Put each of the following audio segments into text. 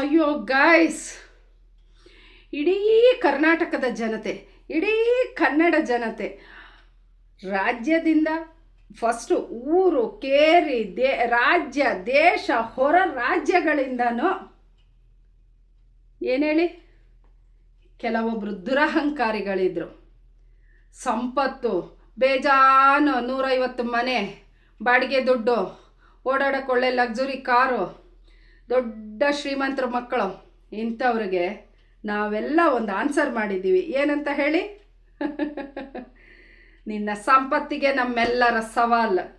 ಅಯ್ಯೋ ಗಾಯ್ಸ್ ಇಡೀ ಕರ್ನಾಟಕದ ಜನತೆ, ಇಡೀ ಕನ್ನಡ ಜನತೆ ರಾಜ್ಯದಿಂದ ಫಸ್ಟು ಊರು ಕೇರಿ ದೇ, ರಾಜ್ಯ, ದೇಶ, ಹೊರ ರಾಜ್ಯಗಳಿಂದನೂ ಏನು ಹೇಳಿ? ಕೆಲವೊಬ್ಬರು ದುರಹಂಕಾರಿಗಳಿದ್ರು. ಸಂಪತ್ತು, ಬೇಜಾನು ನೂರೈವತ್ತು ಮನೆ, ಬಾಡಿಗೆ ದುಡ್ಡು, ಓಡಾಡೋಕ್ಕೊಳ್ಳೆ ಲಕ್ಸುರಿ ಕಾರು ದೊಡ್ಡ ಶ್ರೀಮಂತರ ಮಕ್ಕಳು ಇಂಥವ್ರಿಗೆ ನಾವೆಲ್ಲ ಒಂದು ಆನ್ಸರ್ ಮಾಡಿದ್ದೀವಿ. ಏನಂತ ಹೇಳಿ? ನಿನ್ನ ಸಂಪತ್ತಿಗೆ ನಮ್ಮೆಲ್ಲರ ಸವಾಲು.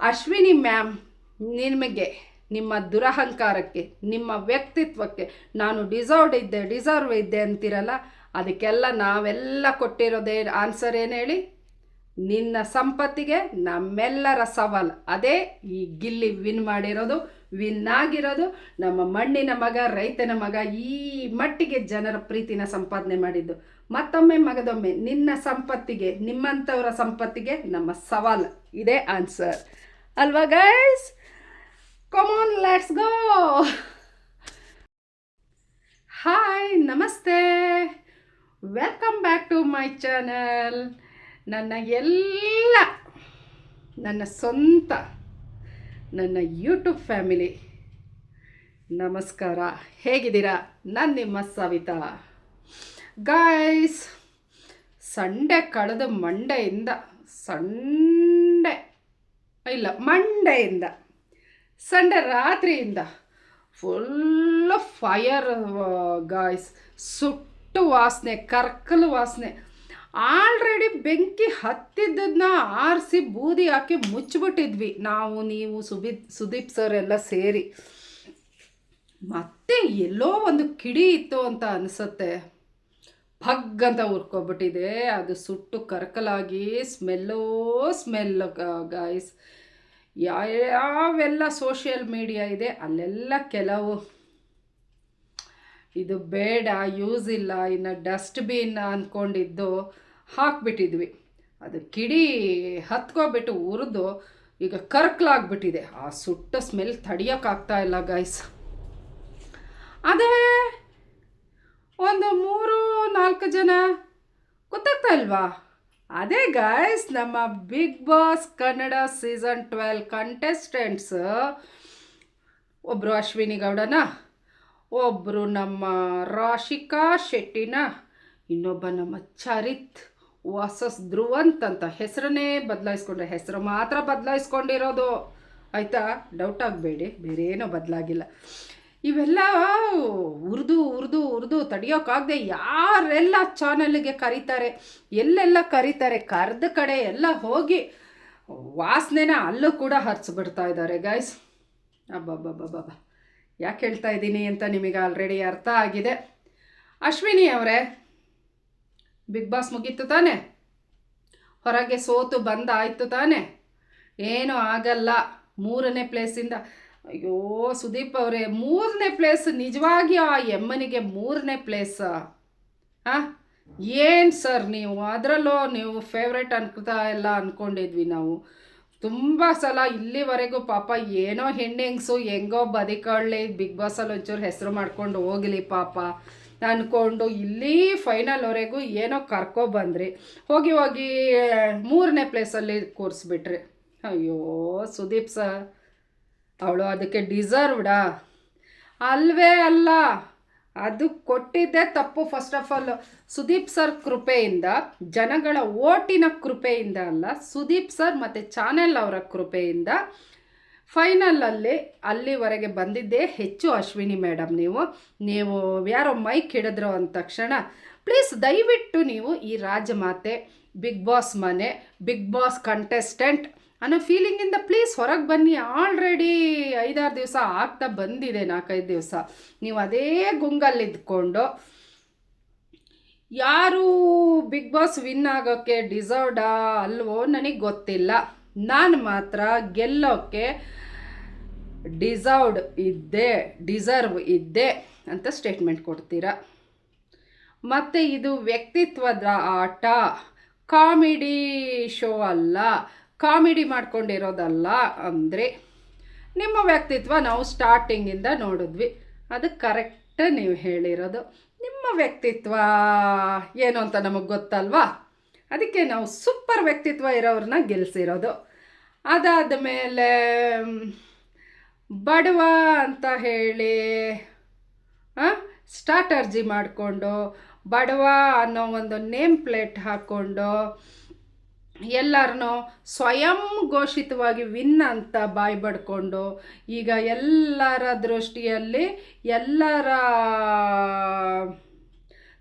ಅಶ್ವಿನಿ ಮ್ಯಾಮ್, ನಿಮಗೆ, ನಿಮ್ಮ ದುರಹಂಕಾರಕ್ಕೆ, ನಿಮ್ಮ ವ್ಯಕ್ತಿತ್ವಕ್ಕೆ ನಾನು ಡಿಸರ್ವ್ಡ್ ಇದ್ದೆ ಡಿಸರ್ವ್ ಇದ್ದೆ ಅಂತಿರಲ್ಲ, ಅದಕ್ಕೆಲ್ಲ ನಾವೆಲ್ಲ ಕೊಟ್ಟಿರೋದೇ ಆನ್ಸರ್ ಏನು ಹೇಳಿ? ನಿನ್ನ ಸಂಪತ್ತಿಗೆ ನಮ್ಮೆಲ್ಲರ ಸವಾಲು. ಅದೇ ಈ ಗಿಲ್ಲಿ ವಿನ್ ಮಾಡಿರೋದು. ವಿನ್ ಆಗಿರೋದು ನಮ್ಮ ಮಣ್ಣಿನ ಮಗ, ರೈತನ ಮಗ, ಈ ಮಟ್ಟಿಗೆ ಜನರ ಪ್ರೀತಿನ ಸಂಪಾದನೆ ಮಾಡಿದ್ದು. ಮತ್ತೊಮ್ಮೆ ಮಗದೊಮ್ಮೆ, ನಿನ್ನ ಸಂಪತ್ತಿಗೆ ನಿಮ್ಮಂಥವರ ಸಂಪತ್ತಿಗೆ ನಮ್ಮ ಸವಾಲು. ಇದೇ ಆನ್ಸರ್ ಅಲ್ವಾ guys come on let's go hi ನಮಸ್ತೆ. Welcome back to my channel ನನ್ನ ಎಲ್ಲ, ನನ್ನ ಸ್ವಂತ ನನ್ನ ಯೂಟ್ಯೂಬ್ ಫ್ಯಾಮಿಲಿ, ನಮಸ್ಕಾರ. ಹೇಗಿದ್ದೀರಾ? ನಾನು ನಿಮ್ಮ ಸವಿತಾ. ಗಾಯ್ಸ್ ಸಂಡೆ ಕಳೆದ ಮಂಡೆಯಿಂದ, ಸಂಡೆ, ಇಲ್ಲ, ಮಂಡೆಯಿಂದ, ಸಂಡೆ ರಾತ್ರಿಯಿಂದ ಫುಲ್ಲು ಫೈರ್ ಗಾಯ್ಸ್ ಸುಟ್ಟು ವಾಸನೆ, ಕರ್ಕಲು ವಾಸನೆ ಆಲ್ರೆಡಿ ಬೆಂಕಿ ಹತ್ತಿದ್ದನ್ನ ಆರಿಸಿ ಬೂದಿ ಹಾಕಿ ಮುಚ್ಚಿಬಿಟ್ಟಿದ್ವಿ. ನಾವು, ನೀವು ಸುಬಿ ಸುದೀಪ್ ಸರ್ ಎಲ್ಲ ಸೇರಿ. ಮತ್ತೆ ಎಲ್ಲೋ ಒಂದು ಕಿಡಿ ಇತ್ತು ಅಂತ ಅನಿಸುತ್ತೆ. ಭಗ್ ಅಂತ ಉರ್ಕೊಬಿಟ್ಟಿದೆ ಅದು ಸುಟ್ಟು ಕರ್ಕಲಾಗಿ ಸ್ಮೆಲ್ಲೋ ಸ್ಮೆಲ್ ಗಾಯ್ಸ್ ಯಾವೆಲ್ಲ ಸೋಷಿಯಲ್ ಮೀಡಿಯಾ ಇದೆ, ಅಲ್ಲೆಲ್ಲ ಕೆಲವು ಇದು ಬೇಡ ಯೂಸ್ ಇಲ್ಲ, ಇನ್ನು ಡಸ್ಟ್ಬಿನ್ ಅಂದ್ಕೊಂಡಿದ್ದು ಹಾಕ್ಬಿಟ್ಟಿದ್ವಿ. ಅದು ಕಿಡಿ ಹತ್ಕೊಬಿಟ್ಟು ಉರಿದು ಈಗ ಕರ್ಕಲಾಗ್ಬಿಟ್ಟಿದೆ. ಆ ಸುಟ್ಟ ಸ್ಮೆಲ್ ತಡಿಯೋಕ್ಕಾಗ್ತಾ ಇಲ್ಲ ಗೈಸ್ ಅದೇ ಒಂದು ಮೂರು, ನಾಲ್ಕು ಜನ ಗೊತ್ತಾಗ್ತಾ ಇಲ್ವಾ? ಅದೇ ಗೈಸ್ ನಮ್ಮ big boss Kannada season twelve contestants ಒಬ್ಬರು ಅಶ್ವಿನಿ ಗೌಡನ? ಒಬ್ಬರು ನಮ್ಮ ರಾಶಿಕಾ ಶೆಟ್ಟಿನ ಇನ್ನೊಬ್ಬ ನಮ್ಮ ಚರಿತ್ ವಾಸಸ್ ಧ್ರುವಂತ್ ಅಂತ ಹೆಸರನ್ನೇ ಬದಲಾಯಿಸ್ಕೊಂಡ್ರೆ. ಹೆಸರು ಮಾತ್ರ ಬದಲಾಯಿಸ್ಕೊಂಡಿರೋದು. ಆಯಿತಾ? ಡೌಟ್ ಆಗಬೇಡಿ. ಬೇರೆ ಏನೋ ಬದಲಾಗಿಲ್ಲ. ಇವೆಲ್ಲ ಉರ್ದು ಉರ್ದು ಉರ್ದು ತಡಿಯೋಕ್ಕಾಗದೆ ಯಾರೆಲ್ಲ ಚಾನಲ್ಗೆ ಕರೀತಾರೆ, ಎಲ್ಲೆಲ್ಲ ಕರೀತಾರೆ, ಕರೆದ ಕಡೆ ಎಲ್ಲ ಹೋಗಿ ವಾಸನೆನ ಅಲ್ಲೂ ಕೂಡ ಹರಿಸ್ಬಿಡ್ತಾ ಇದ್ದಾರೆ ಗಾಯ್ಸ್ ಅಬ್ಬಬ್ಬಬ್ಬಬ್ಬ ಯಾಕೆ ಹೇಳ್ತಾ ಇದ್ದೀನಿ ಅಂತ ನಿಮಗೆ ಆಲ್ರೆಡಿ ಅರ್ಥ ಆಗಿದೆ. ಅಶ್ವಿನಿ ಅವರೇ ಬಿಗ್ ಬಾಸ್ ಮುಗೀತು ತಾನೆ? ಹೊರಗೆ ಸೋತು ಬಂದಾಯಿತು ತಾನೆ? ಏನೂ ಆಗಲ್ಲ. ಮೂರನೇ ಪ್ಲೇಸಿಂದ ಅಯ್ಯೋ ಸುದೀಪ್ ಅವರೇ, ಮೂರನೇ ಪ್ಲೇಸ್ ನಿಜವಾಗಿ ಆ ಎಮ್ಮನಿಗೆ ಮೂರನೇ ಪ್ಲೇಸ್ ಹಾಂ ಏನು ಸರ್ ನೀವು? ಅದರಲ್ಲೂ ನೀವು ಫೇವ್ರೇಟ್ ಅನ್ಕೋತಾ ಎಲ್ಲ ಅಂದ್ಕೊಂಡಿದ್ವಿ ನಾವು. ತುಂಬ ಸಲ ಇಲ್ಲಿವರೆಗೂ ಪಾಪ ಏನೋ ಹೆಣ್ಣೆಂಗ್ಸು ಹೆಂಗೋ ಬದಿಕೊಳ್ಳಿ ಬಿಗ್ ಬಾಸಲ್ಲಿ ಒಂಚೂರು ಹೆಸರು ಮಾಡ್ಕೊಂಡು ಹೋಗಲಿ ಪಾಪ. ಅಂದ್ಕೊಂಡು ಇಲ್ಲಿ ಫೈನಲ್ವರೆಗೂ ಏನೋ ಕರ್ಕೊಬಂದ್ರಿ ಹೋಗಿ ಹೋಗಿ ಮೂರನೇ ಪ್ಲೇಸಲ್ಲಿ ಕೂರಿಸ್ಬಿಟ್ರಿ ಅಯ್ಯೋ, ಸುದೀಪ್ ಸರ್ ಅವಳು ಅದಕ್ಕೆ ಡಿಸರ್ವ್ಡಾ ಅಲ್ವೇ ಅಲ್ಲ. ಅದು ಕೊಟ್ಟಿದ್ದೇ ತಪ್ಪು first of all Sudeep sir ಕೃಪೆಯಿಂದ, ಜನಗಳ ಓಟಿನ ಕೃಪೆಯಿಂದ ಅಲ್ಲ, ಸುದೀಪ್ ಸರ್ ಮತ್ತು ಚಾನೆಲ್ ಅವರ ಕೃಪೆಯಿಂದ ಫೈನಲಲ್ಲಿ ಅಲ್ಲಿವರೆಗೆ ಬಂದಿದ್ದೇ ಹೆಚ್ಚು ಅಶ್ವಿನಿ ಮೇಡಮ್ ನೀವು. ನೀವು ಯಾರೋ ಮೈಕ್ ಹಿಡಿದ್ರು ಅಂದ ತಕ್ಷಣ ಪ್ಲೀಸ್ ದಯವಿಟ್ಟು ನೀವು ಈ ರಾಜಮಾತೆ ಬಿಗ್ ಬಾಸ್ ಮನೆ ಬಿಗ್ ಬಾಸ್ ಕಂಟೆಸ್ಟೆಂಟ್ ಅನ್ನೋ ಫೀಲಿಂಗಿಂದ ಪ್ಲೀಸ್ ಹೊರಗೆ ಬನ್ನಿ. ಆಲ್ರೆಡಿ ಐದಾರು ದಿವಸ ಆಗ್ತಾ ಬಂದಿದೆ ನಾಲ್ಕೈದು ದಿವಸ. ನೀವು ಅದೇ ಗುಂಗಲ್ಲಿದ್ಕೊಂಡು ಯಾರು ಬಿಗ್ ಬಾಸ್ ವಿನ್ ಆಗೋಕ್ಕೆ ಡಿಸರ್ವ್ಡಾ ಅಲ್ವೋ ನನಗೆ ಗೊತ್ತಿಲ್ಲ. ನಾನು ಮಾತ್ರ ಗೆಲ್ಲೋಕ್ಕೆ ಡಿಸರ್ವ್ಡ್ ಇದ್ದೆ ಡಿಸರ್ವ್ ಇದ್ದೆ ಅಂತ ಸ್ಟೇಟ್ಮೆಂಟ್ ಕೊಡ್ತೀರಾ? ಮತ್ತು ಇದು ವ್ಯಕ್ತಿತ್ವದ ಆಟ, ಕಾಮಿಡಿ ಶೋ ಅಲ್ಲ. ಕಾಮಿಡಿ ಮಾಡ್ಕೊಂಡಿರೋದಲ್ಲ ಅಂದರೆ ನಿಮ್ಮ ವ್ಯಕ್ತಿತ್ವ ನಾವು ಸ್ಟಾರ್ಟಿಂಗಿಂದ ನೋಡಿದ್ವಿ. ಅದು ಕರೆಕ್ಟ್ ನೀವು ಹೇಳಿರೋದು. ನಿಮ್ಮ ವ್ಯಕ್ತಿತ್ವ ಏನು ಅಂತ ನಮಗೆ ಗೊತ್ತಲ್ವಾ? ಅದಕ್ಕೆ ನಾವು ಸೂಪರ್ ವ್ಯಕ್ತಿತ್ವ ಇರೋರನ್ನ ಗೆಲ್ಲಿಸಿರೋದು ಅದಾದ ಮೇಲೆ ಬಡವ ಅಂತ ಹೇಳಿ ಸ್ಟಾಟರ್ಜಿ ಮಾಡಿಕೊಂಡು, ಬಡವ ಅನ್ನೋ ಒಂದು ನೇಮ್ ಪ್ಲೇಟ್ ಹಾಕ್ಕೊಂಡು ಎಲ್ಲರನ್ನೂ ಸ್ವಯಂ ಘೋಷಿತವಾಗಿ ವಿನ್ ಅಂತ ಬಾಯಿ ಬಡ್ಕೊಂಡು ಈಗ ಎಲ್ಲರ ದೃಷ್ಟಿಯಲ್ಲಿ ಎಲ್ಲರ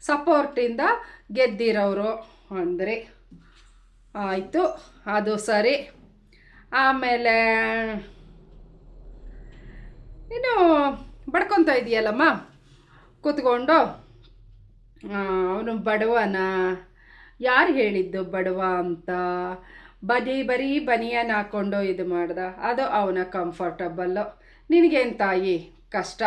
ಸಪೋರ್ಟಿಂದ ಗೆದ್ದಿರೋರು ಅಂದರೆ ಆಯಿತು, ಅದು ಸರಿ. ಆಮೇಲೆ ಇನ್ನು ಬಡ್ಕೊತ ಇದೆಯಲ್ಲಮ್ಮ? ಕೂತ್ಕೊಂಡು. ಅವನು ಬಡವನ? ಯಾರು ಹೇಳಿದ್ದು ಬಡವ ಅಂತ? ಬದಿ ಬರೀ ಬನಿಯನ್ ಹಾಕ್ಕೊಂಡು ಇದು ಮಾಡ್ದ. ಅದು ಅವನ ಕಂಫರ್ಟಬಲ್ಲು ನಿನಗೇನು ತಾಯಿ? ಕಷ್ಟ.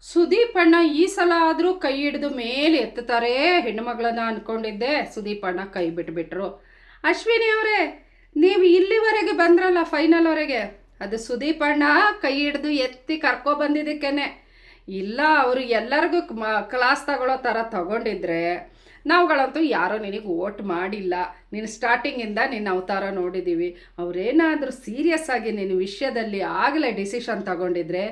ಸುದೀಪ್ ಅಣ್ಣ ಈ ಸಲ ಆದರೂ ಕೈ ಹಿಡಿದು ಮೇಲೆ ಎತ್ತುತ್ತಾರೆ ಹೆಣ್ಣುಮಗಳನ್ನ ಅಂದ್ಕೊಂಡಿದ್ದೆ ಸುದೀಪ್ ಅಣ್ಣ ಕೈ ಬಿಟ್ಬಿಟ್ರು. ಅಶ್ವಿನಿ ಅವರೇ, ನೀವು ಇಲ್ಲಿವರೆಗೆ ಬಂದ್ರಲ್ಲ ಫೈನಲ್ವರೆಗೆ ಅದು ಸುದೀಪ್ ಅಣ್ಣ ಕೈ ಹಿಡಿದು ಎತ್ತಿ ಕರ್ಕೊ ಬಂದಿದ್ದಕ್ಕೇನೆ. ಇಲ್ಲ, ಅವರು ಎಲ್ಲರಿಗೂ ಮ ಕ್ಲಾಸ್ ತಗೊಳ್ಳೋ ಥರ ತಗೊಂಡಿದ್ರೆ ನಾವುಗಳಂತೂ ಯಾರೋ ನಿನಗೆ ಓಟ್ ಮಾಡಿಲ್ಲ. ನೀನು ಸ್ಟಾರ್ಟಿಂಗಿಂದ ನಿನ್ನ ಅವತಾರ ನೋಡಿದ್ದೀವಿ ಅವರೇನಾದರೂ ಸೀರಿಯಸ್ ಆಗಿ ನಿನ್ನ ವಿಷಯದಲ್ಲಿ ಆಗಲೇ ಡಿಸಿಷನ್ ತಗೊಂಡಿದ್ರೆ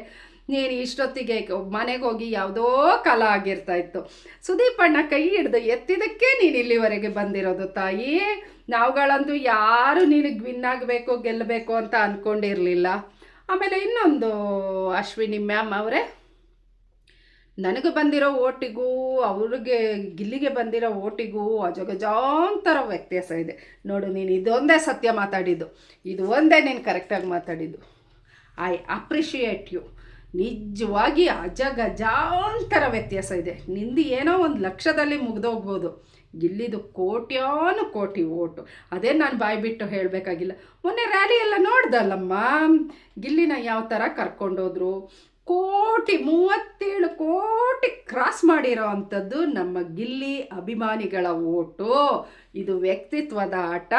ನೀನು ಇಷ್ಟೊತ್ತಿಗೆ ಮನೆಗೆ ಹೋಗಿ ಯಾವುದೋ ಕಾಲ ಆಗಿರ್ತಾ ಇತ್ತು. ಸುದೀಪ್ ಕೈ ಹಿಡ್ದು ಎತ್ತಿದ್ದಕ್ಕೆ ನೀನು ಇಲ್ಲಿವರೆಗೆ ಬಂದಿರೋದು ತಾಯಿ? ನಾವುಗಳಂತೂ ಯಾರು ನಿನಗೆ ವಿನ್ ಆಗಬೇಕು ಗೆಲ್ಲಬೇಕು ಅಂತ ಅಂದ್ಕೊಂಡಿರಲಿಲ್ಲ ಆಮೇಲೆ ಇನ್ನೊಂದು ಅಶ್ವಿನಿ ಮ್ಯಾಮ್ ಅವರೇ ನನಗೆ ಬಂದಿರೋ ಓಟಿಗೂ, ಅವ್ರಿಗೆ, ಗಿಲ್ಲಿಗೆ ಬಂದಿರೋ ಓಟಿಗೂ ಅಜಗಜಾಂತರ ವ್ಯತ್ಯಾಸ ಇದೆ. ನೋಡು, ನೀನು ಇದೊಂದೇ ಸತ್ಯ ಮಾತಾಡಿದ್ದು. ಇದು ಒಂದೇ ನೀನು ಕರೆಕ್ಟಾಗಿ ಮಾತಾಡಿದ್ದು. ಐ ಅಪ್ರಿಷಿಯೇಟ್ ಯು ನಿಜವಾಗಿ ಅಜಗಜಾಂತರ ವ್ಯತ್ಯಾಸ ಇದೆ. ನಿಂದು ಏನೋ ಒಂದು ಲಕ್ಷದಲ್ಲಿ ಮುಗ್ದೋಗ್ಬೋದು ಗಿಲ್ಲಿದು ಕೋಟ್ಯಾನು ಕೋಟಿ ಓಟು. ಅದೇ ನಾನು ಬಾಯಿ ಬಿಟ್ಟು ಹೇಳಬೇಕಾಗಿಲ್ಲ. ಮೊನ್ನೆ ರ್ಯಾಲಿ ಎಲ್ಲ ನೋಡ್ದಲ್ಲಮ್ಮ? ಗಿಲ್ಲಿನ ಯಾವ ಥರ ಕರ್ಕೊಂಡೋದ್ರು? ಕೋಟಿ, ಮೂವತ್ತೇಳು ಕೋಟಿ ಕ್ರಾಸ್ ಮಾಡಿರೋ ಅಂಥದ್ದು ನಮ್ಮ ಗಿಲ್ಲಿ ಅಭಿಮಾನಿಗಳ ಓಟು. ಇದು ವ್ಯಕ್ತಿತ್ವದ ಆಟ.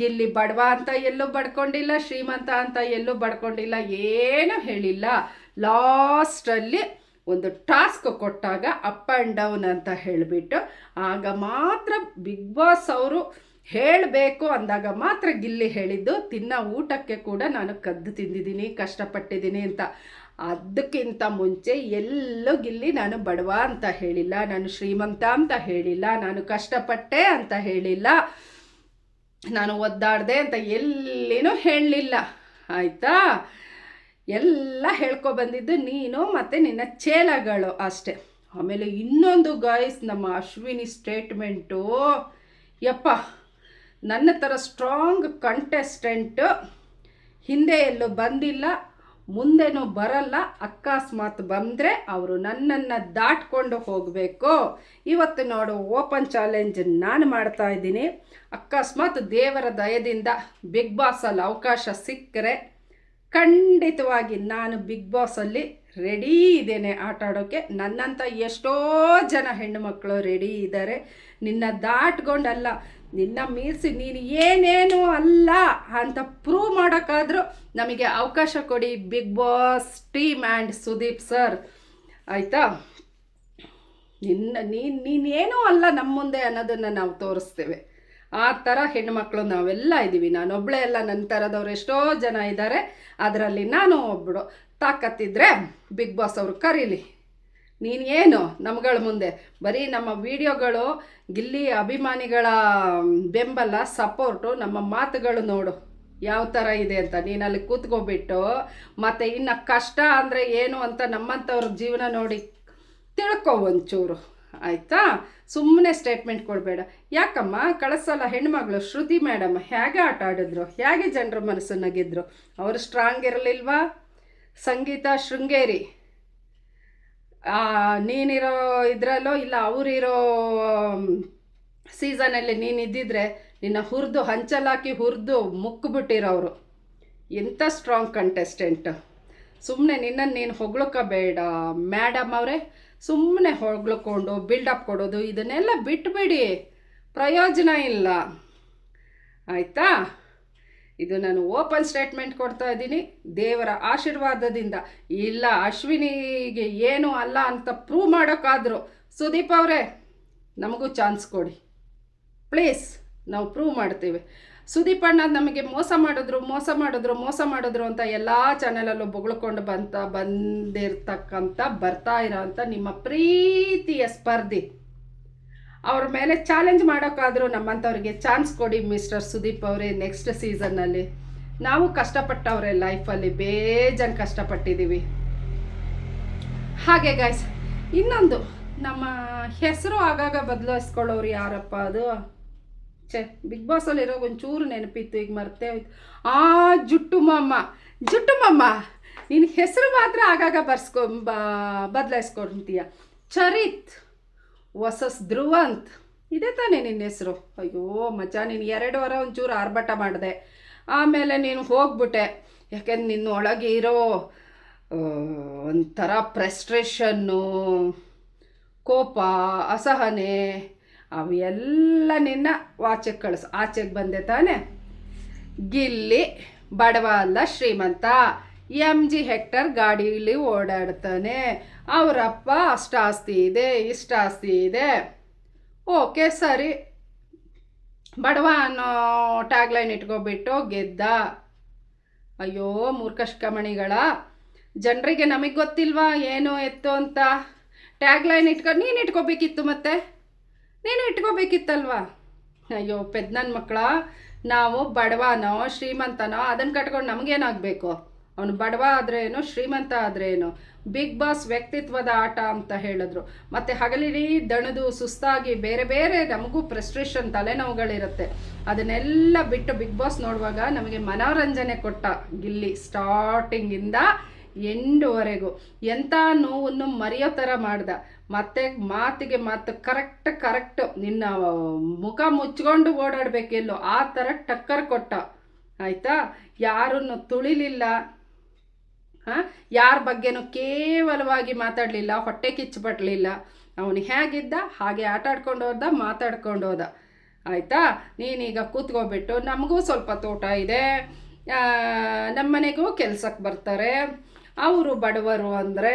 ಗಿಲ್ಲಿ ಬಡವ ಅಂತ ಎಲ್ಲೂ ಬಡ್ಕೊಂಡಿಲ್ಲ, ಶ್ರೀಮಂತ ಅಂತ ಎಲ್ಲೂ ಬಡ್ಕೊಂಡಿಲ್ಲ, ಏನೂ ಹೇಳಿಲ್ಲ. ಲಾಸ್ಟಲ್ಲಿ ಒಂದು ಟಾಸ್ಕ್ ಕೊಟ್ಟಾಗ ಅಪ್ ಆ್ಯಂಡ್ ಡೌನ್ ಅಂತ ಹೇಳಿಬಿಟ್ಟು ಆಗ ಮಾತ್ರ ಬಿಗ್ ಬಾಸ್ ಅವರು ಹೇಳಬೇಕು ಅಂದಾಗ ಮಾತ್ರ ಗಿಲ್ಲಿ ಹೇಳಿದ್ದು, ತಿನ್ನೋ ಊಟಕ್ಕೆ ಕೂಡ ನಾನು ಕದ್ದು ತಿಂದಿದ್ದೀನಿ, ಕಷ್ಟಪಟ್ಟಿದ್ದೀನಿ ಅಂತ. ಅದಕ್ಕಿಂತ ಮುಂಚೆ ಎಲ್ಲೂ ಗಿಲ್ಲಿ ನಾನು ಬಡವ ಅಂತ ಹೇಳಿಲ್ಲ, ನಾನು ಶ್ರೀಮಂತ ಅಂತ ಹೇಳಿಲ್ಲ, ನಾನು ಕಷ್ಟಪಟ್ಟೆ ಅಂತ ಹೇಳಿಲ್ಲ, ನಾನು ಒದ್ದಾಡಿದೆ ಅಂತ ಎಲ್ಲಿನೂ ಹೇಳಲಿಲ್ಲ. ಆಯಿತಾ? ಎಲ್ಲ ಹೇಳ್ಕೊ ಬಂದಿದ್ದು ನೀನು ಮತ್ತು ನಿನ್ನ ಚೇಲಗಳು ಅಷ್ಟೆ. ಆಮೇಲೆ ಇನ್ನೊಂದು ಗಾಯ್ಸ್ ನಮ್ಮ ಅಶ್ವಿನಿ ಸ್ಟೇಟ್ಮೆಂಟು ಯಪ್ಪ, ನನ್ನ ಥರ ಸ್ಟ್ರಾಂಗ್ ಕಂಟೆಸ್ಟೆಂಟು ಹಿಂದೆ ಎಲ್ಲೂ ಬಂದಿಲ್ಲ. ಮುಂದೆನೂ ಬರಲ್ಲ, ಅಕಸ್ಮಾತ್ ಬಂದರೆ ಅವರು ನನ್ನನ್ನು ದಾಟ್ಕೊಂಡು ಹೋಗಬೇಕು. ಇವತ್ತು ನೋಡು, ಓಪನ್ ಚಾಲೆಂಜ್ ನಾನು ಮಾಡ್ತಾ ಇದ್ದೀನಿ. ಅಕಸ್ಮಾತ್ ದೇವರ ದಯದಿಂದ ಬಿಗ್ ಬಾಸಲ್ಲಿ ಅವಕಾಶ ಸಿಕ್ಕರೆ ಖಂಡಿತವಾಗಿ ನಾನು ಬಿಗ್ ಬಾಸಲ್ಲಿ ರೆಡಿ ಇದ್ದೇನೆ ಆಟ ಆಡೋಕ್ಕೆ ನನ್ನಂಥ ಎಷ್ಟೋ ಜನ ಹೆಣ್ಣುಮಕ್ಕಳು ರೆಡಿ ಇದ್ದಾರೆ. ನಿನ್ನ ದಾಟ್ಕೊಂಡಲ್ಲ ನಿನ್ನ ಮೀರಿಸಿ, ನೀನು ಏನೇನು ಅಲ್ಲ ಅಂತ ಪ್ರೂವ್ ಮಾಡೋಕ್ಕಾದರೂ ನಮಗೆ ಅವಕಾಶ ಕೊಡಿ big boss team and Sudeep sir ಆಯಿತಾ? ನಿನ್ನ, ನೀನು, ನೀನೇನೂ ಅಲ್ಲ ನಮ್ಮ ಮುಂದೆ ಅನ್ನೋದನ್ನು ನಾವು ತೋರಿಸ್ತೇವೆ. ಆ ಥರ ಹೆಣ್ಮಕ್ಳು ನಾವೆಲ್ಲ ಇದ್ದೀವಿ. ನಾನೊಬ್ಬಳೇ ಎಲ್ಲ ನನ್ನ ಥರದವ್ರು ಎಷ್ಟೋ ಜನ ಇದ್ದಾರೆ. ಅದರಲ್ಲಿ ನಾನು ಒಬ್ಬಳು ತಾಕತ್ತಿದ್ರೆ ಬಿಗ್ ಬಾಸ್ ಅವರು ಕರೀಲಿ. ನೀನು ಏನು ನಮ್ಗಳ ಮುಂದೆ? ಬರೀ ನಮ್ಮ ವಿಡಿಯೋಗಳು, ಗಿಲ್ಲಿ ಅಭಿಮಾನಿಗಳ ಬೆಂಬಲ ಸಪೋರ್ಟು ನಮ್ಮ ಮಾತುಗಳು ನೋಡು. ಯಾವ ಥರ ಇದೆ ಅಂತ. ನೀನು ಅಲ್ಲಿ ಕೂತ್ಕೊಬಿಟ್ಟು, ಮತ್ತು ಇನ್ನು ಕಷ್ಟ ಅಂದರೆ ಏನು ಅಂತ ನಮ್ಮಂಥವ್ರ ಜೀವನ ನೋಡಿ ತಿಳ್ಕೊ ಒಂಚೂರು. ಆಯಿತಾ? ಸುಮ್ಮನೆ ಸ್ಟೇಟ್ಮೆಂಟ್ ಕೊಡಬೇಡ. ಯಾಕಮ್ಮ? ಕಳಿಸಲ್ಲ ಹೆಣ್ಮಗಳು ಶ್ರುತಿ ಮೇಡಮ್ ಹೇಗೆ ಆಟ ಆಡಿದ್ರು? ಹೇಗೆ ಜನರ ಮನಸ್ಸನ್ನು ನಗಿದ್ರು? ಅವರು ಸ್ಟ್ರಾಂಗ್ ಇರಲಿಲ್ವಾ? ಸಂಗೀತ ಶೃಂಗೇರಿ. ನೀನಿರೋ ಇದರಲ್ಲೋ ಇಲ್ಲ ಅವರಿರೋ ಸೀಸನಲ್ಲಿ ನೀನು ಇದ್ದಿದ್ರೆ ನಿನ್ನ ಹುರಿದು, ಹಂಚಲಾಕಿ ಹುರಿದು ಮುಕ್ಕಿಬಿಟ್ಟಿರೋರು ಎಂಥ ಸ್ಟ್ರಾಂಗ್ ಕಂಟೆಸ್ಟೆಂಟ್ ಸುಮ್ಮನೆ ನಿನ್ನನ್ನು ನೀನು ಹೊಗಳೋಕಬೇಡ ಮೇಡಮ್ ಅವರೇ. ಸುಮ್ಮನೆ ಹೊಗಳ್ಕೊಂಡು ಬಿಲ್ಡಪ್ ಕೊಡೋದು, ಇದನ್ನೆಲ್ಲ ಬಿಟ್ಬಿಡಿ. ಪ್ರಯೋಜನ ಇಲ್ಲ. ಆಯಿತಾ? ಇದು ನಾನು ಓಪನ್ ಸ್ಟೇಟ್ಮೆಂಟ್ ಕೊಡ್ತಾ ಇದ್ದೀನಿ. ದೇವರ ಆಶೀರ್ವಾದದಿಂದ. ಇಲ್ಲ, ಅಶ್ವಿನಿಗೆ ಏನು ಅಲ್ಲ ಅಂತ ಪ್ರೂವ್ ಮಾಡೋಕ್ಕಾದರೂ, ಸುದೀಪ್ ಅವರೇ, ನಮಗೂ ಚಾನ್ಸ್ ಕೊಡಿ. ಪ್ಲೀಸ್ ನಾವು ಪ್ರೂವ್ ಮಾಡ್ತೇವೆ. ಸುದೀಪ್ ಅಣ್ಣ ನಮಗೆ ಮೋಸ ಮಾಡಿದ್ರು ಮೋಸ ಮಾಡಿದ್ರು ಮೋಸ ಮಾಡಿದ್ರು ಅಂತ ಎಲ್ಲ ಚಾನಲಲ್ಲೂ ಬೊಗಳ್ಕೊಂಡು ಬಂತ ಬಂದಿರ್ತಕ್ಕಂಥ ಬರ್ತಾ ಇರೋಂಥ ನಿಮ್ಮ ಪ್ರೀತಿಯ ಸ್ಪರ್ಧಿ. ಅವ್ರ ಮೇಲೆ ಚಾಲೆಂಜ್ ಮಾಡೋಕ್ಕಾದರೂ ನಮ್ಮಂಥವ್ರಿಗೆ ಚಾನ್ಸ್ ಕೊಡಿ ಮಿಸ್ಟರ್ ಸುದೀಪ್ ಅವರೇ ನೆಕ್ಸ್ಟ್ ಸೀಸನ್ನಲ್ಲಿ ನಾವು ಕಷ್ಟಪಟ್ಟವ್ರೆ ಲೈಫಲ್ಲಿ ಬೇಜನ್ ಕಷ್ಟಪಟ್ಟಿದ್ದೀವಿ ಹಾಗೆ ಗಾಯ್ಸ್ ಇನ್ನೊಂದು, ನಮ್ಮ ಹೆಸರು ಆಗಾಗ ಬದಲಾಯಿಸ್ಕೊಳ್ಳೋರು ಯಾರಪ್ಪ ಅದು? ಛೆ ಬಿಗ್ ಬಾಸಲ್ಲಿರೋ ಒಂಚೂರು ನೆನಪಿತ್ತು, ಈಗ ಮರ್ತೇ ಆ ಜುಟ್ಟು ಮಮ್ಮ ಜುಟ್ಟು ಮಾಮ್ಮ ನಿನ್ನ ಹೆಸರು ಮಾತ್ರ ಆಗಾಗ ಬರ್ಸ್ಕೊ ಬದಲಾಯಿಸ್ಕೊಂತೀಯ ಚರಿತ್. ವಸಸ್ ಅಂತ. ಇದೆ ತಾನೇ ನಿನ್ನ ಹೆಸರು. ಅಯ್ಯೋ, ಮಚ್ಚ, ನೀನು ಎರಡು ವಾರ ಒಂಚೂರು ಆರ್ಭಟ ಮಾಡಿದೆ. ಆಮೇಲೆ ನೀನು ಹೋಗ್ಬಿಟ್ಟೆ. ಯಾಕೆಂದ್ರೆ ನಿನ್ನ ಒಳಗೆ ಇರೋ ಒಂಥರ ಪ್ರೆಸ್ಟ್ರೇಷನ್ನು ಕೋಪ, ಅಸಹನೆ, ಅವೆಲ್ಲ ನಿನ್ನ ವಾಚೆಗೆ ಕಳಿಸು. ಆಚೆಗೆ ಬಂದೆ ತಾನೆ? ಗಿಲ್ಲಿ, ಬಡವ ಅಲ್ಲ ಶ್ರೀಮಂತ. ಎಂ ಜಿ ಹೆಕ್ಟರ್ ಗಾಡೀಲಿ ಓಡಾಡ್ತಾನೆ. ಅವರಪ್ಪ ಅಷ್ಟು ಆಸ್ತಿ ಇದೆ ಇಷ್ಟು ಆಸ್ತಿ ಇದೆ. ಓಕೆ, ಸರಿ. ಬಡವ ಅನ್ನೋ ಟ್ಯಾಗ್ಲೈನ್ ಇಟ್ಕೊಬಿಟ್ಟು ಗೆದ್ದ. ಅಯ್ಯೋ ಮೂರ್ಖಷ್ಕಮಣಿಗಳ ಜನರಿಗೆ ನಮಗೆ ಗೊತ್ತಿಲ್ವಾ ಏನು ಎತ್ತು ಅಂತ? ಟ್ಯಾಗ್ಲೈನ್ ಇಟ್ಕೊಂಡು ನೀನು ಇಟ್ಕೋಬೇಕಿತ್ತು ಮತ್ತೆ? ನೀನು ಇಟ್ಕೋಬೇಕಿತ್ತಲ್ವಾ? ಅಯ್ಯೋ ಪೆದ್ ನನ್ನ ಮಕ್ಕಳ, ನಾವು ಬಡವನೋ, ಶ್ರೀಮಂತನೋ ಅದನ್ನು ಕಟ್ಕೊಂಡು ನಮಗೇನಾಗಬೇಕು? ಅವನು ಬಡವ ಆದ್ರೇನು, ಶ್ರೀಮಂತ ಆದ್ರೇನು ಬಿಗ್ ಬಾಸ್ ವ್ಯಕ್ತಿತ್ವದ ಆಟ ಅಂತ ಹೇಳಿದ್ರು. ಮತ್ತು ಹಗಲಿಡೀ ದಣದು, ಸುಸ್ತಾಗಿ ಬೇರೆ ಬೇರೆ ನಮಗೂ ಫ್ರಸ್ಟ್ರೇಷನ್ ತಲೆನೋವುಗಳಿರುತ್ತೆ. ಅದನ್ನೆಲ್ಲ ಬಿಟ್ಟು ಬಿಗ್ ಬಾಸ್ ನೋಡುವಾಗ ನಮಗೆ ಮನೋರಂಜನೆ ಕೊಟ್ಟ ಗಿಲ್ಲಿ ಸ್ಟಾರ್ಟಿಂಗಿಂದ ಎಂಡುವರೆಗೂ. ಎಂಥ ನೋವನ್ನು ಮರೆಯೋ ಥರ ಮಾಡ್ದ. ಮತ್ತೆ ಮಾತಿಗೆ ಮಾತು ಕರೆಕ್ಟ್ ಕರೆಕ್ಟ್ ನಿನ್ನ ಮುಖ ಮುಚ್ಕೊಂಡು ಓಡಾಡಬೇಕೆಲ್ಲೋ ಆ ಥರ ಟಕ್ಕರ್ ಕೊಟ್ಟ. ಆಯಿತಾ? ಯಾರನ್ನು ತುಳಿಲಿಲ್ಲ. ಹಾಂ? ಯಾರ ಬಗ್ಗೆನೂ ಕೇವಲವಾಗಿ ಮಾತಾಡಲಿಲ್ಲ, ಹೊಟ್ಟೆ ಕಿಚ್ಚುಪಡಲಿಲ್ಲ ಅವನು ಹೇಗಿದ್ದ ಹಾಗೆ ಆಟ ಆಡ್ಕೊಂಡು ಹೋದ ಮಾತಾಡ್ಕೊಂಡು ಹೋದ ಆಯಿತಾ? ನೀನೀಗ ಕೂತ್ಕೊಬಿಟ್ಟು ನಮಗೂ ಸ್ವಲ್ಪ ತೋಟ ಇದೆ. ನಮ್ಮನೆಗೂ ಕೆಲ್ಸಕ್ಕೆ ಬರ್ತಾರೆ. ಅವರು ಬಡವರು ಅಂದರೆ,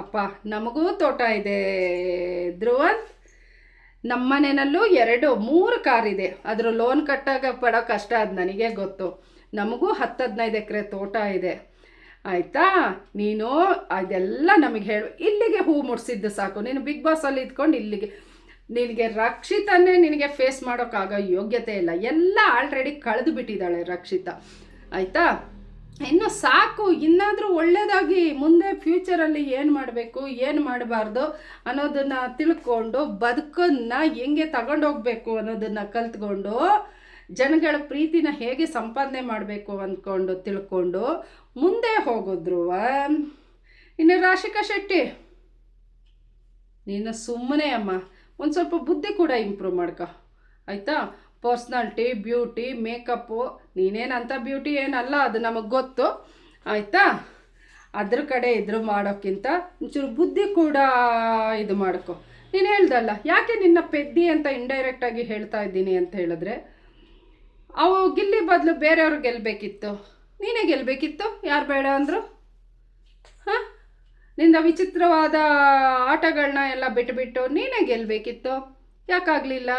ಅಪ್ಪ, ನಮಗೂ ತೋಟ ಇದೆ. ಧ್ರುವಂತ್ ನಮ್ಮನೆಯಲ್ಲೂ ಎರಡು, ಮೂರು ಕಾರ್ ಇದೆ. ಅದರ ಲೋನ್ ಕಟ್ಟಾಗ ಪಡೋ ಕಷ್ಟ ಅದು ನನಗೆ ಗೊತ್ತು. ನಮಗೂ ಹತ್ತು ಹದಿನೈದು ಎಕರೆ ತೋಟ ಇದೆ. ಆಯಿತಾ? ನೀನು ಅದೆಲ್ಲ ನಮಗೆ ಹೇಳು. ಇಲ್ಲಿಗೆ ಹೂ ಮುಡಿಸಿದ್ದು ಸಾಕು. ನೀನು ಬಿಗ್ ಬಾಸಲ್ಲಿ ಇದ್ಕೊಂಡು ಇಲ್ಲಿಗೆ ನಿನಗೆ ರಕ್ಷಿತನೇ ನಿನಗೆ ಫೇಸ್ ಮಾಡೋಕ್ಕಾಗೋ ಯೋಗ್ಯತೆ ಇಲ್ಲ. ಎಲ್ಲ ಆಲ್ರೆಡಿ ಕಳೆದು ಬಿಟ್ಟಿದ್ದಾಳೆ ರಕ್ಷಿತಾ. ಆಯಿತಾ? ಇನ್ನು ಸಾಕು. ಇನ್ನಾದರೂ ಒಳ್ಳೆಯದಾಗಿ ಮುಂದೆ ಫ್ಯೂಚರಲ್ಲಿ ಏನು ಮಾಡಬೇಕು, ಏನು ಮಾಡಬಾರ್ದು ಅನ್ನೋದನ್ನು ತಿಳ್ಕೊಂಡು ಬದುಕನ್ನು ಹೆಂಗೆ ತಗೊಂಡೋಗ್ಬೇಕು ಅನ್ನೋದನ್ನು ಕಲ್ತ್ಕೊಂಡು, ಜನಗಳ ಪ್ರೀತಿನ ಹೇಗೆ ಸಂಪಾದನೆ ಮಾಡಬೇಕು ಅಂದ್ಕೊಂಡು ತಿಳ್ಕೊಂಡು ಮುಂದೆ ಹೋಗಿದ್ರು ಇನ್ನು ರಾಶಿಕಾ ಶೆಟ್ಟಿ. ನೀನು ಸುಮ್ಮನೆ ಅಮ್ಮ, ಒಂದು ಸ್ವಲ್ಪ ಬುದ್ಧಿ ಕೂಡ ಇಂಪ್ರೂವ್ ಮಾಡ್ಕೊ. ಆಯಿತಾ? ಪರ್ಸ್ನಾಲ್ಟಿ ಬ್ಯೂಟಿ ಮೇಕಪ್ಪು ನೀನೇನಂತ ಬ್ಯೂಟಿ ಏನಲ್ಲ, ಅದು ನಮಗೆ ಗೊತ್ತು. ಆಯಿತಾ? ಅದ್ರ ಕಡೆ ಇದ್ರು ಮಾಡೋಕ್ಕಿಂತ ಒಂಚೂರು ಬುದ್ಧಿ ಕೂಡ ಇದು ಮಾಡ್ಕೊ. ನೀನು ಹೇಳ್ದಲ್ಲ, ಯಾಕೆ ನಿನ್ನ ಪೆದ್ದಿ ಅಂತ ಇಂಡೈರೆಕ್ಟಾಗಿ ಹೇಳ್ತಾ ಇದ್ದೀನಿ ಅಂತ ಹೇಳಿದ್ರೆ, ಅವು ಗಿಲ್ಲಿ ಬದಲು ಬೇರೆಯವ್ರು ಗೆಲ್ಲಬೇಕಿತ್ತು ನೀನೇ ಗೆಲ್ಲಬೇಕಿತ್ತು ಯಾರು ಬೇಡ ಅಂದರು? ಹಾಂ? ನಿಂದ ವಿಚಿತ್ರವಾದ ಆಟಗಳನ್ನ ಎಲ್ಲ ಬಿಟ್ಟುಬಿಟ್ಟು ನೀನೇ ಗೆಲ್ಲಬೇಕಿತ್ತು ಯಾಕಾಗಲಿಲ್ಲ?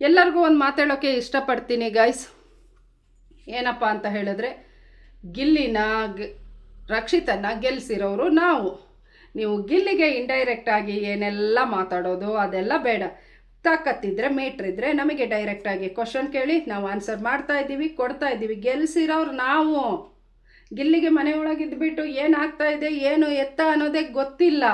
ಎಲ್ಲರಿಗೂ ಒಂದು ಮಾತಾಡೋಕ್ಕೆ ಇಷ್ಟಪಡ್ತೀನಿ ಗೈಸ್ ಏನಪ್ಪ ಅಂತ ಹೇಳಿದ್ರೆ, ಗಿಲ್ಲಿನ ರಕ್ಷಿತನ್ನು ರಕ್ಷಿತನ ಗೆಲ್ಲಿಸಿರೋರು ನಾವು. ನೀವು ಗಿಲ್ಲಿಗೆ ಇಂಡೈರೆಕ್ಟಾಗಿ ಏನೆಲ್ಲ ಮಾತಾಡೋದು ಅದೆಲ್ಲ ಬೇಡ. ತಾಕತ್ತಿದ್ರೆ ಮೀಟ್ರಿದ್ರೆ ನಮಗೆ ಡೈರೆಕ್ಟಾಗಿ ಕ್ವಶನ್ ಕೇಳಿ ನಾವು ಆನ್ಸರ್ ಮಾಡ್ತಾ ಇದ್ದೀವಿ, ಕೊಡ್ತಾ ಇದ್ದೀವಿ, ಗೆಲ್ಸಿರೋರು ನಾವು. ಗಿಲ್ಲಿಗೆ ಮನೆ ಒಳಗಿದ್ಬಿಟ್ಟು ಆಗ್ತಾ ಇದೆ, ಏನು ಎತ್ತ ಅನ್ನೋದೇ ಗೊತ್ತಿಲ್ಲ.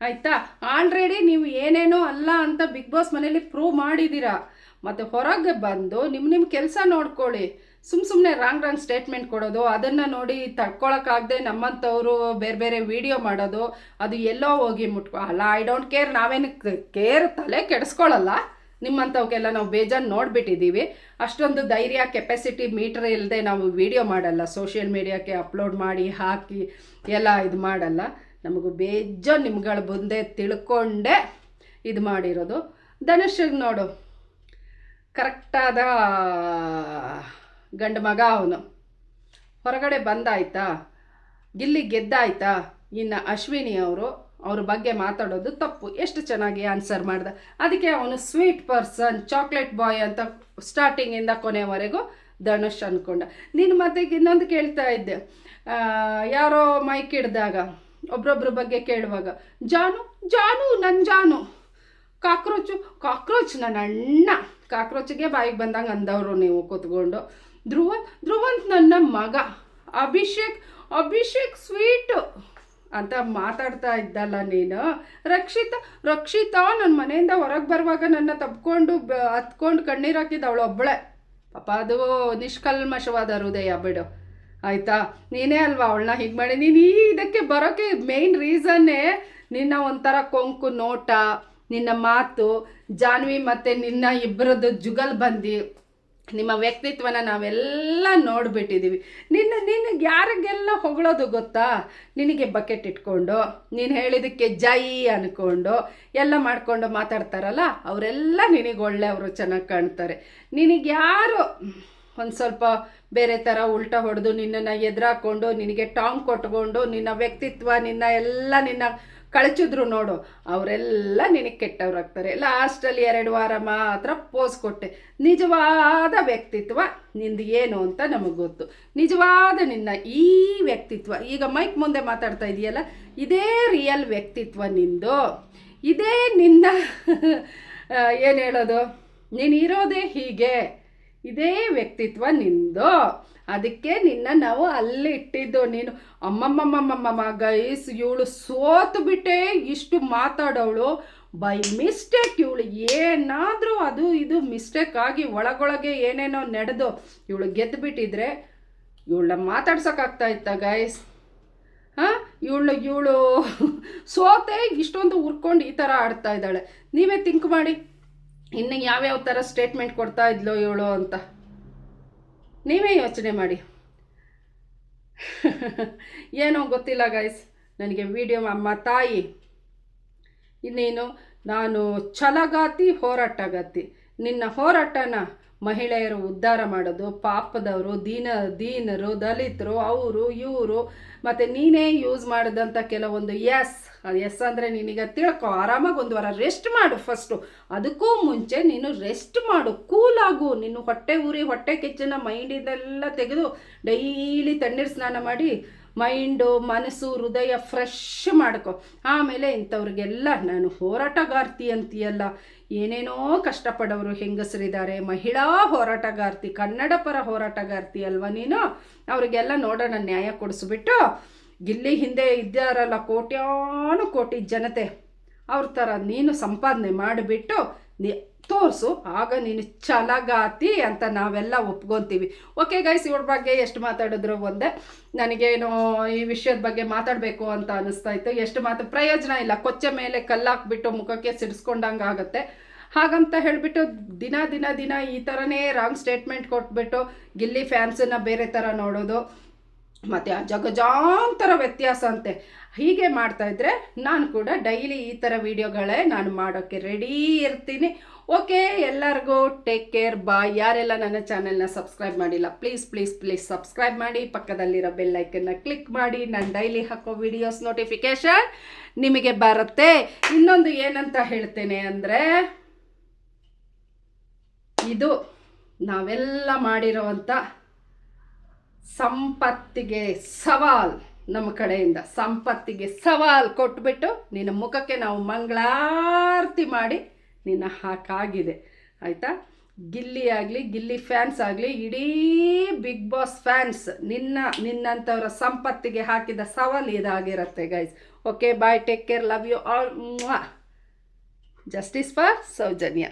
ಆಯಿತಾ? ಆಲ್ರೆಡಿ ನೀವು ಏನೇನೋ ಅಲ್ಲ ಅಂತ ಬಿಗ್ ಬಾಸ್ ಮನೇಲಿ ಪ್ರೂವ್ ಮಾಡಿದ್ದೀರಾ. ಮತ್ತು ಹೊರಗೆ ಬಂದು ನಿಮ್ಮ ನಿಮ್ಮ ಕೆಲಸ ನೋಡ್ಕೊಳ್ಳಿ. ಸುಮ್ಮ ಸುಮ್ಮನೆ ರಾಂಗ್ ರಾಂಗ್ ಸ್ಟೇಟ್ಮೆಂಟ್ ಕೊಡೋದು, ಅದನ್ನು ನೋಡಿ ತಡ್ಕೊಳಕ್ಕಾಗದೆ ನಮ್ಮಂಥವರು ಬೇರೆ ಬೇರೆ ವಿಡಿಯೋ ಮಾಡೋದು, ಅದು ಎಲ್ಲೋ ಹೋಗಿ ಮುಟ್ಕೊ, ಅಲ್ಲ ಐ ಡೋಂಟ್ ಕೇರ್ ನಾವೇನು ಕೇರ್ ತಲೆ ಕೆಡಿಸ್ಕೊಳ್ಳಲ್ಲ ನಿಮ್ಮಂಥವಕ್ಕೆಲ್ಲ ನಾವು ಬೇಜಾನ್ ನೋಡಿಬಿಟ್ಟಿದ್ದೀವಿ. ಅಷ್ಟೊಂದು ಧೈರ್ಯ ಕೆಪಾಸಿಟಿ ಮೀಟ್ರ್ ಇಲ್ಲದೆ ನಾವು ವಿಡಿಯೋ ಮಾಡಲ್ಲ. ಸೋಷಿಯಲ್ ಮೀಡಿಯಾಕ್ಕೆ ಅಪ್ಲೋಡ್ ಮಾಡಿ, ಹಾಕಿ, ಎಲ್ಲ ಇದು ಮಾಡಲ್ಲ. ನಮಗೂ ಬೇಜ ನಿಮ್ಗಳ ಮುಂದೆ ತಿಳ್ಕೊಂಡೆ ಇದು ಮಾಡಿರೋದು. ಧನುಷ್ ನೋಡು ಕರೆಕ್ಟಾದ ಗಂಡ ಮಗ ಅವನು. ಹೊರಗಡೆ ಬಂದಾಯ್ತಾ? ಗಿಲ್ಲಿ ಗೆದ್ದಾಯ್ತಾ? ಇನ್ನು ಅಶ್ವಿನಿ ಅವರು, ಅವ್ರ ಬಗ್ಗೆ ಮಾತಾಡೋದು ತಪ್ಪು. ಎಷ್ಟು ಚೆನ್ನಾಗಿ ಆನ್ಸರ್ ಮಾಡ್ದ. ಅದಕ್ಕೆ ಅವನು ಸ್ವೀಟ್ ಪರ್ಸನ್ ಚಾಕ್ಲೇಟ್ ಬಾಯ್ ಅಂತ ಸ್ಟಾರ್ಟಿಂಗಿಂದ ಕೊನೆವರೆಗೂ ಧನುಷ್ ಅಂದ್ಕೊಂಡ ನಿನ್ನ ಮತ್ತೆ ಇನ್ನೊಂದು ಕೇಳ್ತಾ ಇದ್ದೆ. ಯಾರೋ ಮೈಕ್ ಹಿಡ್ದಾಗ, ಒಬ್ರೊಬ್ರ ಬಗ್ಗೆ ಕೇಳುವಾಗ, ಜಾನು ಜಾನು ನನ್ನ ಜಾನು. ಕಾಕ್ರೋಚು, ಕಾಕ್ರೋಚ್ ನನ್ನ ಅಣ್ಣ. ಕಾಕ್ರೋಚ್ಗೆ ಬಾಯಿಗೆ ಬಂದಂಗೆ ಅಂದವರು ನೀವು ಕೂತ್ಕೊಂಡು. ಧ್ರುವ ಧ್ರುವಂತ್ ನನ್ನ ಮಗ. ಅಭಿಷೇಕ್ ಅಭಿಷೇಕ್ ಸ್ವೀಟು ಅಂತ ಮಾತಾಡ್ತಾ ಇದ್ದಲ್ಲ ನೀನು. ರಕ್ಷಿತಾ ರಕ್ಷಿತಾ ನನ್ನ ಮನೆಯಿಂದ ಹೊರಗೆ ಬರುವಾಗ ನನ್ನ ತಪ್ಕೊಂಡು ಬ, ಹತ್ಕೊಂಡು ಕಣ್ಣೀರು ಹಾಕಿದ್ದು ಅವಳು ಒಬ್ಬಳೆ ಪಾಪ ಅದು ನಿಷ್ಕಲ್ಮಶವಾದ ಹೃದಯ ಬಿಡು. ಆಯಿತಾ? ನೀನೇ ಅಲ್ವಾ ಅವಳನ್ನ ಹೀಗೆ ಮಾಡಿ? ನೀನು ಈ ಇದಕ್ಕೆ ಬರೋಕ್ಕೆ ಮೇಯ್ನ್ ರೀಸನ್ನೇ ನಿನ್ನ ಒಂಥರ ಕೊಂಕು ನೋಟ, ನಿನ್ನ ಮಾತು, ಜಾನ್ವಿ ಮತ್ತು ನಿನ್ನ ಇಬ್ಬರದ್ದು ಜುಗಲ್ ಬಂದು. ನಿಮ್ಮ ವ್ಯಕ್ತಿತ್ವನ ನಾವೆಲ್ಲ ನೋಡಿಬಿಟ್ಟಿದ್ದೀವಿ ನಿನ್ನ ನಿನಗೆ ಯಾರಿಗೆಲ್ಲ ಹೊಗಳೋದು ಗೊತ್ತಾ? ನಿನಗೆ ಬಕೆಟ್ ಇಟ್ಕೊಂಡು, ನೀನು ಹೇಳಿದ್ದಕ್ಕೆ ಜೈ ಅಂದ್ಕೊಂಡು ಎಲ್ಲ ಮಾಡಿಕೊಂಡು ಮಾತಾಡ್ತಾರಲ್ಲ, ಅವರೆಲ್ಲ ನಿನಗೆ ಒಳ್ಳೆಯವರು ಚೆನ್ನಾಗಿ ಕಾಣ್ತಾರೆ. ನಿನಗೆ ಯಾರು, ಒಂದು ಸ್ವಲ್ಪ ಬೇರೆ ಥರ ಉಲ್ಟಾ ಹೊಡೆದು ನಿನ್ನನ್ನು ಎದುರಾಕೊಂಡು, ನಿನಗೆ ಟಾಂಗ್ ಕೊಟ್ಕೊಂಡು, ನಿನ್ನ ವ್ಯಕ್ತಿತ್ವ, ನಿನ್ನ ಎಲ್ಲ ನಿನ್ನ ಕಳಚಿದ್ರು ನೋಡು. ಅವರೆಲ್ಲ ನಿನಗೆ ಕೆಟ್ಟವ್ರಾಗ್ತಾರೆ. ಲಾಸ್ಟಲ್ಲಿ ಎರಡು ವಾರ ಮಾತ್ರ ಪೋಸ್ ಕೊಟ್ಟೆ. ನಿಜವಾದ ವ್ಯಕ್ತಿತ್ವ ನಿಂದು ಏನು ಅಂತ ನಮಗೆ ಗೊತ್ತು. ನಿಜವಾದ ನಿನ್ನ ಈ ವ್ಯಕ್ತಿತ್ವ, ಈಗ ಮೈಕ್ ಮುಂದೆ ಮಾತಾಡ್ತಾ ಇದೆಯಲ್ಲ, ಇದೇ ರಿಯಲ್ ವ್ಯಕ್ತಿತ್ವ ನಿಂದು. ಇದೇ ನಿನ್ನ ಏನು ಹೇಳೋದು? ನೀನು ಇರೋದೇ ಹೀಗೆ. ಇದೇ ವ್ಯಕ್ತಿತ್ವ ನಿಂದು. ಅದಕ್ಕೆ ನಿನ್ನ ನಾವು ಅಲ್ಲಿ ಇಟ್ಟಿದ್ದು ನೀನು. ಅಮ್ಮಮ್ಮಮ್ಮಮ್ಮಮ್ಮ ಗೈಸ್ ಇವಳು ಸೋತು ಬಿಟ್ಟೆ ಇಷ್ಟು ಮಾತಾಡೋಳು. ಬೈ ಮಿಸ್ಟೇಕ್ ಇವಳು ಏನಾದರೂ ಅದು ಇದು ಮಿಸ್ಟೇಕ್ ಆಗಿ ಒಳಗೊಳಗೆ ಏನೇನೋ ನಡೆದು ಇವಳು ಗೆದ್ದು ಬಿಟ್ಟಿದ್ರೆ ಇವಳನ್ನ ಮಾತಾಡ್ಸೋಕ್ಕಾಗ್ತಾ ಇತ್ತ ಗೈಸ್ ಹಾಂ? ಇವಳು ಇವಳು ಸೋತೆ ಇಷ್ಟೊಂದು ಉರ್ಕೊಂಡು ಈ ಥರ ಆಡ್ತಾ ಇದ್ದಾಳೆ. ನೀವೇ ಥಿಂಕ್ ಮಾಡಿ. ಇನ್ನು ಯಾವ್ಯಾವ ಥರ ಸ್ಟೇಟ್ಮೆಂಟ್ ಕೊಡ್ತಾ ಇದ್ಲೋ ಇವಳು ಅಂತ. ನೀವೇ ಯೋಚನೆ ಮಾಡಿ. ಏನೋ ಗೊತ್ತಿಲ್ಲ ಗೈಸ್ ನನಗೆ ವಿಡಿಯೋ ಅಮ್ಮ ತಾಯಿ. ಇನ್ನೇನು, ನಾನು ಛಲಗಾತಿ, ಹೋರಾಟಗಾತಿ. ನಿನ್ನ ಹೋರಾಟನ ಮಹಿಳೆಯರು ಉದ್ಧಾರ ಮಾಡೋದು, ಪಾಪದವರು, ದೀನ, ದೀನರು, ದಲಿತರು, ಅವರು, ಇವರು ಮತ್ತು ನೀನೇ ಯೂಸ್ ಮಾಡಿದಂಥ ಕೆಲವೊಂದು ಎಸ್ ಎಸ್ ಅಂದರೆ ನಿನಗೆ ತಿಳ್ಕೊ, ಆರಾಮಾಗಿ ಒಂದು ವಾರ ರೆಸ್ಟ್ ಮಾಡು ಫಸ್ಟು ಅದಕ್ಕೂ ಮುಂಚೆ ನೀನು ರೆಸ್ಟ್ ಮಾಡು ಕೂಲಾಗು ನಿನ್ನ ಹೊಟ್ಟೆ ಉರಿ ಹೊಟ್ಟೆ ಕೆಚ್ಚನ ಮೈಂಡಿಂದೆಲ್ಲ ತೆಗೆದು ಡೈಲಿ ತಣ್ಣೀರು ಸ್ನಾನ ಮಾಡಿ ಮೈಂಡು, ಮನಸ್ಸು, ಹೃದಯ ಫ್ರೆಶ್ ಮಾಡ್ಕೊ. ಆಮೇಲೆ ಇಂಥವ್ರಿಗೆಲ್ಲ ನಾನು ಹೋರಾಟಗಾರ್ತಿ ಅಂತೀಯಲ್ಲ, ಏನೇನೋ ಕಷ್ಟಪಡೋರು ಹೆಂಗಸರಿದ್ದಾರೆ ಮಹಿಳಾ ಹೋರಾಟಗಾರ್ತಿ ಕನ್ನಡ ಪರ ಹೋರಾಟಗಾರ್ತಿ ಅಲ್ವಾ ನೀನು? ಅವರಿಗೆಲ್ಲ ನೋಡೋಣ, ನ್ಯಾಯ ಕೊಡಿಸ್ಬಿಟ್ಟು ಗಿಲ್ಲಿ ಹಿಂದೆ ಇದ್ದಾರಲ್ಲ ಕೋಟ್ಯಾನು ಕೋಟಿ ಜನತೆ, ಅವ್ರ ಥರ ನೀನು ಸಂಪಾದನೆ ಮಾಡಿಬಿಟ್ಟು ನೀ ತೋರಿಸು, ಆಗ ನೀನು ಛಲಗಾತಿ ಅಂತ ನಾವೆಲ್ಲ ಒಪ್ಕೊತೀವಿ. ಓಕೆ ಗೈಸ್ ಇವ್ರ ಬಗ್ಗೆ ಎಷ್ಟು ಮಾತಾಡಿದ್ರು ಒಂದೇ? ನನಗೇನು ಈ ವಿಷಯದ ಬಗ್ಗೆ ಮಾತಾಡಬೇಕು ಅಂತ ಅನಿಸ್ತಾ ಇತ್ತು ಎಷ್ಟು ಮಾತು ಪ್ರಯೋಜನ ಇಲ್ಲ. ಕೊಚ್ಚೆ ಮೇಲೆ ಕಲ್ಲಾಕ್ಬಿಟ್ಟು ಮುಖಕ್ಕೆ ಸಿಡಿಸ್ಕೊಂಡಂಗೆ ಆಗುತ್ತೆ. ಹಾಗಂತ ಹೇಳಿಬಿಟ್ಟು ದಿನ ದಿನ ದಿನ ಈ ಥರನೇ ರಾಂಗ್ ಸ್ಟೇಟ್ಮೆಂಟ್ ಕೊಟ್ಬಿಟ್ಟು ಗಿಲ್ಲಿ ಫ್ಯಾನ್ಸನ್ನು ಬೇರೆ ಥರ ನೋಡೋದು. ಮತ್ತು ಆ ಜಗಜಾಂತರ ವ್ಯತ್ಯಾಸ ಅಂತೆ. ಹೀಗೆ ಮಾಡ್ತಾಯಿದ್ರೆ ನಾನು ಕೂಡ ಡೈಲಿ ಈ ಥರ ವೀಡಿಯೋಗಳೇ ನಾನು ಮಾಡೋಕ್ಕೆ ರೆಡಿ ಇರ್ತೀನಿ. ಓಕೆ, ಎಲ್ಲರಿಗೂ ಟೇಕ್ ಕೇರ್ ಬಾಯ್ ಯಾರೆಲ್ಲ ನನ್ನ ಚಾನೆಲ್ನ ಸಬ್ಸ್ಕ್ರೈಬ್ ಮಾಡಿಲ್ಲ ಪ್ಲೀಸ್ ಪ್ಲೀಸ್ ಪ್ಲೀಸ್ ಸಬ್ಸ್ಕ್ರೈಬ್ ಮಾಡಿ. ಪಕ್ಕದಲ್ಲಿರೋ ಬೆಲ್ಲೈಕನ್ನ ಕ್ಲಿಕ್ ಮಾಡಿ. ನಾನು ಡೈಲಿ ಹಾಕೋ ವಿಡಿಯೋಸ್ ನೋಟಿಫಿಕೇಶನ್ ನಿಮಗೆ ಬರುತ್ತೆ. ಇನ್ನೊಂದು ಏನಂತ ಹೇಳ್ತೇನೆ ಅಂದರೆ, ಇದು ನಾವೆಲ್ಲ ಮಾಡಿರೋವಂಥ ಸಂಪತ್ತಿಗೆ ಸವಾಲ್ ನಮ್ಮ ಕಡೆಯಿಂದ. ಸಂಪತ್ತಿಗೆ ಸವಾಲ್ ಕೊಟ್ಬಿಟ್ಟು ನಿನ್ನ ಮುಖಕ್ಕೆ ನಾವು ಮಂಗಳಾರತಿ ಮಾಡಿ ನಿನ್ನ ಹಾಕಾಗಿದೆ. ಆಯಿತಾ? ಗಿಲ್ಲಿ ಆಗಲಿ, ಗಿಲ್ಲಿ ಫ್ಯಾನ್ಸ್ ಆಗಲಿ, ಇಡೀ ಬಿಗ್ ಬಾಸ್ ಫ್ಯಾನ್ಸ್ ನಿನ್ನ ನಿನ್ನಂಥವರ ಸಂಪತ್ತಿಗೆ ಹಾಕಿದ ಸವಾಲು ಇದಾಗಿರುತ್ತೆ guys okay bye take care love you all justice for Soujanya